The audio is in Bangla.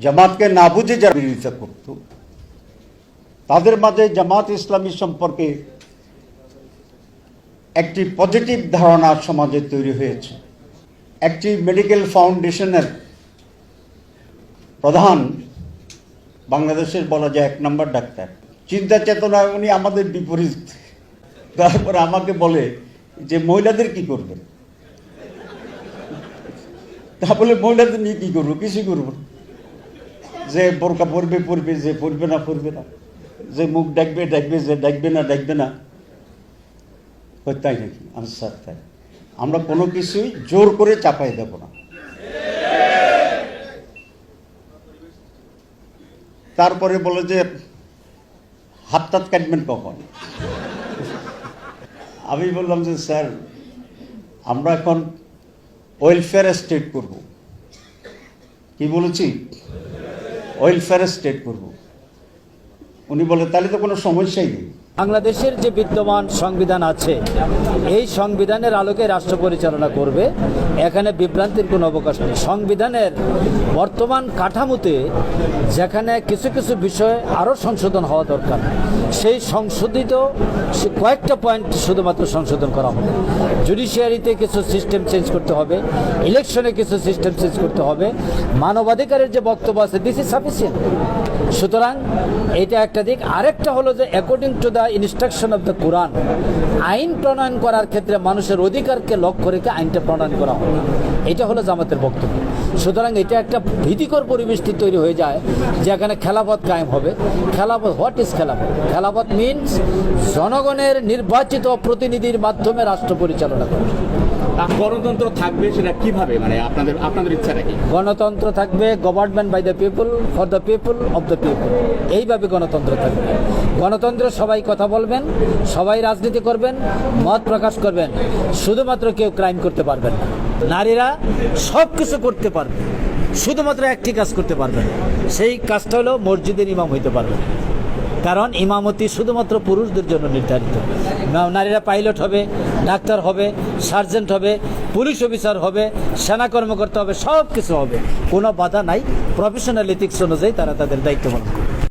জামাতকে না বুঝে যারা বিরোধিতা করত, তাদের মাঝে জামাত ইসলামী সম্পর্কে একটি পজিটিভ ধারণা সমাজে তৈরি হয়েছে। একটি মেডিকেল ফাউন্ডেশনের প্রধান, বাংলাদেশের বলা যায় এক নম্বর ডাক্তার। চিন্তা চেতনা উনি আমাদের বিপরীত। তারপরে আমাকে বলে যে, মহিলাদের কি করবেন? তা বলে, মহিলাদের নিয়ে কি করব? কিছু করব। যে বোরকা পরবে পরবে, যে পরবে না পরবে না। যে মুখ ডাকবে ডাকবে, যে ডাকবে না ডাকবে না। তাই নাকি? আমি স্যার, তাই। আমরা কোনো কিছুই জোর করে চাপাই দেব না। তারপরে বলে যে, হাত টাত কাটবেন কখন? আমি বললাম যে, স্যার, আমরা এখন ওয়েলফেয়ার স্টেট করব। কি বলেছি? ওয়েলফেয়ার স্টেট করব। উনি বলে তাহলে তো কোনো সমস্যাই নেই। বাংলাদেশের যে বিদ্যমান সংবিধান আছে, এই সংবিধানের আলোকে রাষ্ট্র পরিচালনা করবে, এখানে বিভ্রান্তির কোনো অবকাশ নেই। সংবিধানের বর্তমান কাঠামোতে যেখানে কিছু কিছু বিষয়ে আরও সংশোধন হওয়া দরকার, সেই সংশোধিত সে কয়েকটা পয়েন্ট শুধুমাত্র সংশোধন করা হবে। জুডিশিয়ারিতে কিছু সিস্টেম চেঞ্জ করতে হবে ইলেকশনে কিছু সিস্টেম চেঞ্জ করতে হবে। মানবাধিকারের যে বক্তব্য আছে দিস ইজ সাফিসিয়েন্ট সুতরাং এটা একটা দিক। আরেকটা হলো যে according to the instruction of the Quran আইন প্রণয়ন করার ক্ষেত্রে মানুষের অধিকারকে লক্ষ্য রেখে আইনটা প্রণয়ন করা হয়। এটা হলো জামাতের বক্তব্য। সুতরাং এটা একটা ভীতিকর পরিবেশটি তৈরি হয়ে যায় যেখানে খেলাপথ কায়েম হবে। খেলাপথ হোয়াট ইজ খেলাপথ? খেলাপথ মিনস জনগণের নির্বাচিত প্রতিনিধির মাধ্যমে রাষ্ট্র পরিচালনা করা। গণতন্ত্র থাকবে সেটা কীভাবে? মানে আপনাদের আপনাদের ইচ্ছাটা কি? গণতন্ত্র থাকবে government by the people for the people of the people এইভাবে গণতন্ত্র থাকবে। গণতন্ত্র সবাই কথা বলবেন সবাই রাজনীতি করবেন মত প্রকাশ করবেন। শুধুমাত্র কেউ ক্রাইম করতে পারবেন না। নারীরা সব কিছু করতে পারবে। শুধুমাত্র একটি কাজ করতে পারবে সেই কাজটা হলো মসজিদের ইমাম হইতে পারবে। কারণ ইমামতি শুধুমাত্র পুরুষদের জন্য নির্ধারিত। নারীরা পাইলট হবে, ডাক্তার হবে, সার্জেন্ট হবে, পুলিশ অফিসার হবে, সেনা কর্মকর্তা হবে সব কিছু হবে। কোনো বাধা নাই। প্রফেশনাল এথিক্স অনুযায়ী তারা তাদের দায়িত্ব পালন করবে।